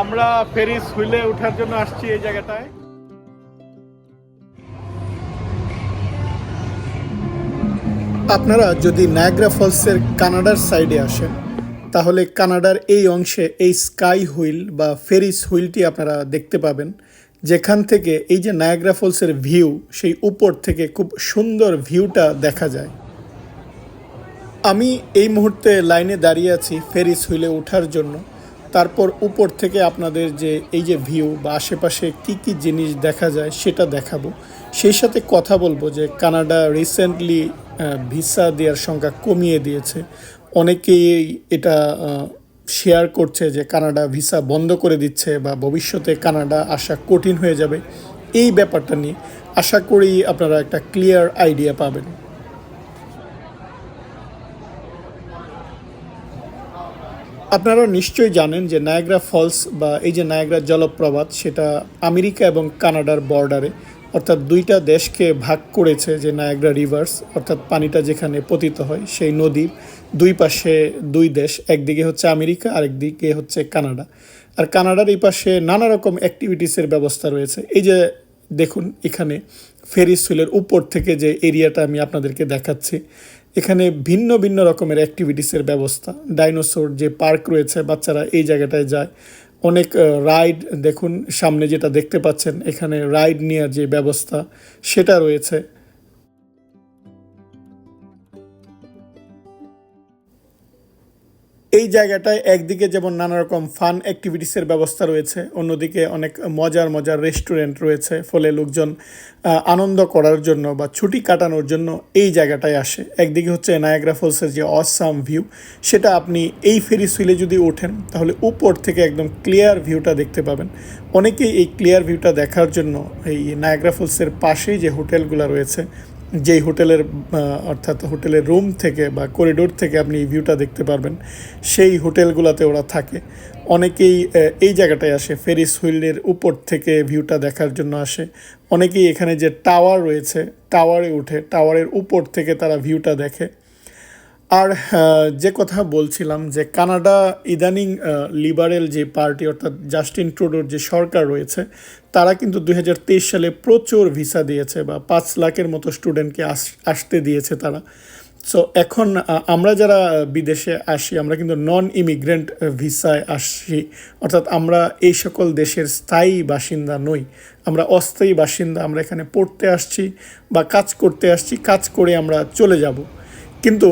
আমরা ফেরিস হুইলে ওঠার জন্য আসছি এই জায়গাটায়। আপনারা যদি নায়াগ্রা ফলসের কানাডার সাইডে আসেন, তাহলে কানাডার এই অংশে এই স্কাই হুইল বা ফেরিস হুইলটি আপনারা দেখতে পাবেন। যেখান থেকে এই যে নায়াগ্রা ফলসের ভিউ, সেই উপর থেকে খুব সুন্দর ভিউটা দেখা যায়। আমি এই মুহূর্তে লাইনে দাঁড়িয়ে আছি ফেরিস হুইলে ওঠার জন্য। তারপর উপর থেকে আপনাদের যে এই যে ভিউ বা আশেপাশে কি কি জিনিস দেখা যায় সেটা দেখাবো। সেই সাথে কথা বলব যে কানাডা রিসেন্টলি ভিসা দেওয়ার সংখ্যা কমিয়ে দিয়েছে। অনেকেই এটা শেয়ার করছে যে কানাডা ভিসা বন্ধ করে দিচ্ছে বা ভবিষ্যতে কানাডা আসা কঠিন হয়ে যাবে। এই ব্যাপারটা নিয়ে আশা করি আপনারা একটা ক্লিয়ার আইডিয়া পাবেন। আপনারা নিশ্চয়ই জানেন যে নায়াগ্রা ফলস বা এই যে নায়াগ্রা জলপ্রপাত, সেটা আমেরিকা এবং কানাডার বর্ডারে, অর্থাৎ দুইটা দেশকে ভাগ করেছে যে নায়াগ্রা রিভার্স অর্থাৎ পানিটা যেখানে পতিত হয়, সেই নদীর দুই পাশে দুই দেশ, একদিকে হচ্ছে আমেরিকা, আরেকদিকে হচ্ছে কানাডা। আর কানাডার এই পাশে নানা রকম অ্যাক্টিভিটিসের ব্যবস্থা রয়েছে। এই যে দেখুন, এখানে ফেরিস হুইলের উপর থেকে যে এরিয়াটা আমি আপনাদেরকে দেখাচ্ছি এখানে ভিন্ন ভিন্ন রকমের অ্যাক্টিভিটিসের ব্যবস্থা। ডাইনোসর যে পার্ক রয়েছে, বাচ্চারা এই জায়গাটায় যায়। অনেক রাইড দেখুন, সামনে যেটা দেখতে পাচ্ছেন, এখানে রাইড নেওয়ার যে ব্যবস্থা, সেটা রয়েছে। এই জায়গাটায় একদিকে যেমন নানা রকম ফান অ্যাক্টিভিটিসের ব্যবস্থা রয়েছে, অন্যদিকে অনেক মজার মজার রেস্টুরেন্ট রয়েছে, ফলে লোকজন আনন্দ করার জন্য বা ছুটি কাটানোর জন্য এই জায়গাটায় আসে। একদিকে হচ্ছে নায়াগ্রা ফলসের যে অসাম ভিউ সেটা আপনি এই ফেরি সুইলে যদি ওঠেন, তাহলে উপর থেকে একদম ক্লিয়ার ভিউটা দেখতে পাবেন। অনেকেই এই ক্লিয়ার ভিউটা দেখার জন্য এই নায়াগ্রা ফলসের পাশেই যে হোটেলগুলো রয়েছে যেই হোটেলের অর্থাৎ হোটেলের রুম থেকে বা করিডোর থেকে আপনি ভিউটা দেখতে পারবেন, সেই হোটেলগুলোতে ওরা থাকে। অনেকেই এই জায়গাটায় আসে, ফেরিস হুইলের উপর থেকে ভিউটা দেখার জন্য আসে। অনেকেই এখানে যে টাওয়ার রয়েছে, টাওয়ারে উঠে, টাওয়ারের উপর থেকে তারা ভিউটা দেখে। আর যে কথা বলছিলাম যে কানাডা ইদানিং লিবারেল যে পার্টি অর্থাৎ জাস্টিন ট্রুডোর যে সরকার রয়েছে, তারা কিন্তু দু হাজার তেইশ সালে প্রচুর ভিসা দিয়েছে বা পাঁচ লাখের মতো স্টুডেন্টকে আস, আসতে দিয়েছে তারা। সো এখন আমরা যারা বিদেশে আসি, আমরা কিন্তু নন ইমিগ্রেন্ট ভিসায় আসছি অর্থাৎ আমরা এই সকল দেশের স্থায়ী বাসিন্দা নই। আমরা অস্থায়ী বাসিন্দা, আমরা এখানে পড়তে আসছি বা কাজ করতে আসছি, কাজ করে আমরা চলে যাব। কিন্তু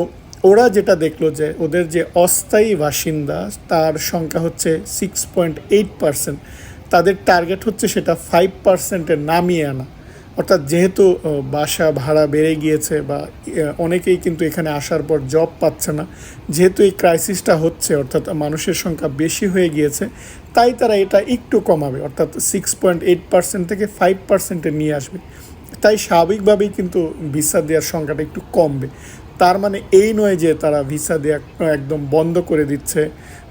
ওরা যেটা দেখল যে ওদের যে অস্থায়ী বাসিন্দা, তার সংখ্যা হচ্ছে সিক্স পয়েন্ট এইট পার্সেন্ট তাদের টার্গেট হচ্ছে সেটা ফাইভ পার্সেন্টে নামিয়ে আনা। অর্থাৎ যেহেতু বাসা ভাড়া বেড়ে গিয়েছে বা অনেকেই কিন্তু এখানে আসার পর জব পাচ্ছে না, যেহেতু এই ক্রাইসিসটা হচ্ছে, অর্থাৎ মানুষের সংখ্যা বেশি হয়ে গিয়েছে, তাই তারা এটা একটু কমাবে। অর্থাৎ সিক্স পয়েন্ট এইট পার্সেন্ট থেকে ফাইভ পার্সেন্টে নিয়ে আসবে। তাই স্বাভাবিকভাবেই কিন্তু ভিসা দেওয়ার সংখ্যাটা একটু কমবে। তার মানে এই নয় যে তারা ভিসা দেওয়া একদম বন্ধ করে দিচ্ছে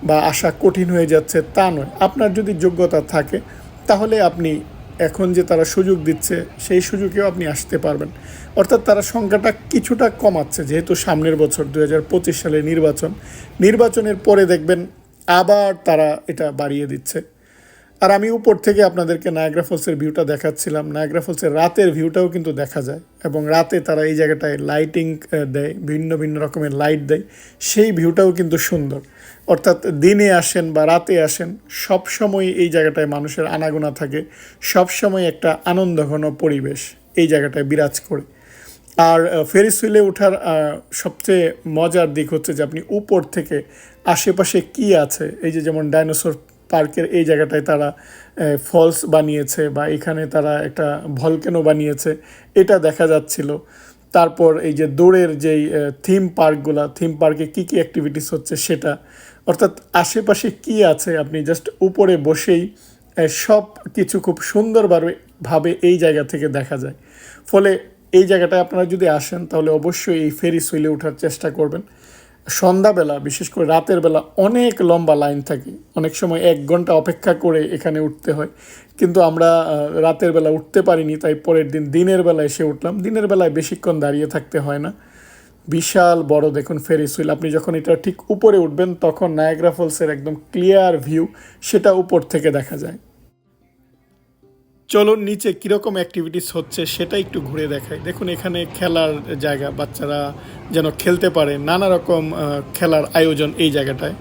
বা আসা কঠিন হয়ে যাচ্ছে, তা নয়। আপনার যদি যোগ্যতা থাকে, তাহলে আপনি এখন যে তারা সুযোগ দিচ্ছে, সেই সুযোগেও আপনি আসতে পারবেন। অর্থাৎ তারা সংখ্যাটা কিছুটা কমাচ্ছে, যেহেতু সামনের বছর দু হাজার পঁচিশ সালে নির্বাচন। নির্বাচনের পরে দেখবেন আবার তারা এটা বাড়িয়ে দিচ্ছে। আর আমি উপর থেকে আপনাদেরকে নায়াগ্রা ফলসের ভিউটা দেখাচ্ছিলাম। নায়াগ্রা ফলসের রাতের ভিউটাও কিন্তু দেখা যায় এবং রাতে তারা এই জায়গাটায় লাইটিং দেয়, ভিন্ন ভিন্ন রকমের লাইট দেয়, সেই ভিউটাও কিন্তু সুন্দর। অর্থাৎ দিনে আসেন বা রাতে আসেন সব সময় এই জায়গাটায় মানুষের আনাগোনা থাকে সব সময় একটা আনন্দঘন পরিবেশ এই জায়গাটায় বিরাজ করে। আর ফেরিস হুইলে ওঠার সবচেয়ে মজার দিক হচ্ছে যে আপনি উপর থেকে আশেপাশে কি আছে? এই যে যেমন ডাইনোসর পার্কের এই জায়গাটায় তারা ফলস বানিয়েছে বা এখানে তারা একটা ভলকেনো বানিয়েছে, এটা দেখা যাচ্ছিল। তারপর এই যে দৌড়ের যেই থিম পার্কগুলা থিম পার্কে কী কী অ্যাক্টিভিটিস হচ্ছে সেটা, অর্থাৎ আশেপাশে কি আছে, আপনি জাস্ট উপরে বসেই সব কিছু খুব সুন্দরভাবে, ভাবে এই জায়গা থেকে দেখা যায়। ফলে এই জায়গাটায় আপনারা যদি আসেন, তাহলে অবশ্যই এই ফেরি হুইলে ওঠার চেষ্টা করবেন। সন্ধ্যাবেলা, বিশেষ করে রাতের বেলা, অনেক লম্বা লাইন থাকে। অনেক সময় এক ঘণ্টা অপেক্ষা করে এখানে উঠতে হয়। কিন্তু আমরা রাতের বেলা উঠতে পারিনি, তাই পরের দিন দিনের বেলা এসে উঠলাম। দিনের বেলায় বেশিক্ষণ দাঁড়িয়ে থাকতে হয় না। বিশাল বড় দেখুন ফেরিস হুইল আপনি যখন এটা ঠিক উপরে উঠবেন, তখন নায়াগ্রা ফলসের একদম ক্লিয়ার ভিউ সেটা উপর থেকে দেখা যায়। চলুন নিচে কীরকম অ্যাক্টিভিটিস হচ্ছে সেটা একটু ঘুরে দেখাই। দেখুন, এখানে খেলার জায়গা, বাচ্চারা যেন খেলতে পারে, নানা রকম খেলার আয়োজন এই জায়গাটায়।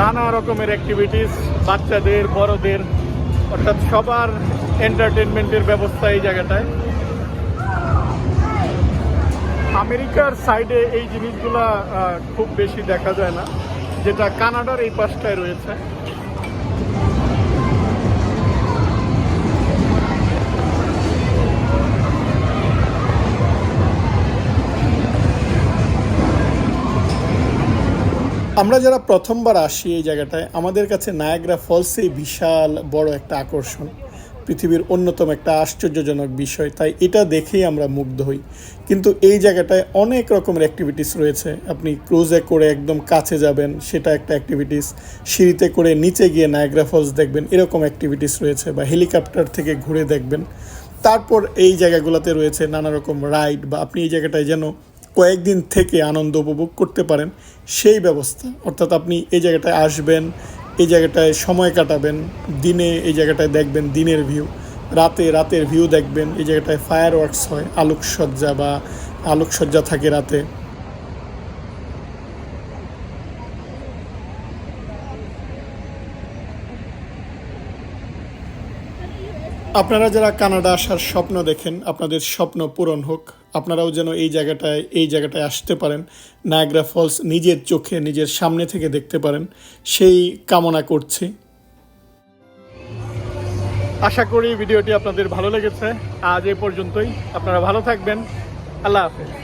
নানা রকমের অ্যাক্টিভিটিস বাচ্চাদের, বড়দের, অর্থাৎ সবার এন্টারটেনমেন্টের ব্যবস্থা এই জায়গাটায়। আমেরিকার সাইডে এই জিনিসগুলা খুব বেশি দেখা যায় না, যেটা কানাডার এই পাশটায় রয়েছে। আমরা যারা প্রথমবার আসি এই জায়গাটায়, আমাদের কাছে নায়াগ্রা ফলসেই বিশাল বড় একটা আকর্ষণ। পৃথিবীর অন্যতম একটা আশ্চর্যজনক বিষয়, তাই এটা দেখেই আমরা মুগ্ধ হই। কিন্তু এই জায়গাটায় অনেক রকমের অ্যাক্টিভিটিস রয়েছে। আপনি ক্রুজে করে একদম কাছে যাবেন, সেটা একটা অ্যাক্টিভিটিস সিঁড়িতে করে নিচে গিয়ে নায়াগ্রা ফলস দেখবেন, এরকম অ্যাক্টিভিটিস রয়েছে। বা হেলিকপ্টার থেকে ঘুরে দেখবেন। তারপর এই জায়গাগুলোতে রয়েছে নানা রকম রাইড বা আপনি এই জায়গাটায় যেন কয়েকদিন থেকে আনন্দ উপভোগ করতে পারেন, সেই ব্যবস্থা। অর্থাৎ আপনি এই জায়গাটায় আসবেন এই জায়গাটায় সময় কাটাবেন, দিনে এই জায়গাটায় দেখবেন দিনের ভিউ। রাতে রাতের ভিউ দেখবেন, এই জায়গাটায় ফায়ার ওয়ার্কস হয়, আলোকসজ্জা বা আলোকসজ্জা থাকে রাতে। আপনারা যারা কানাডা আসার স্বপ্ন দেখেন, আপনাদের স্বপ্ন পূরণ হোক, আপনারাও যেন এই জায়গাটায় এই জায়গাটায় আসতে পারেন নায়াগ্রা ফলস নিজের চোখে, নিজের সামনে থেকে দেখতে পারেন, সেই কামনা করছি। আশা করি ভিডিওটি আপনাদের ভালো লেগেছে। আজ এ পর্যন্তই। আপনারা ভালো থাকবেন। আল্লাহ হাফেজ।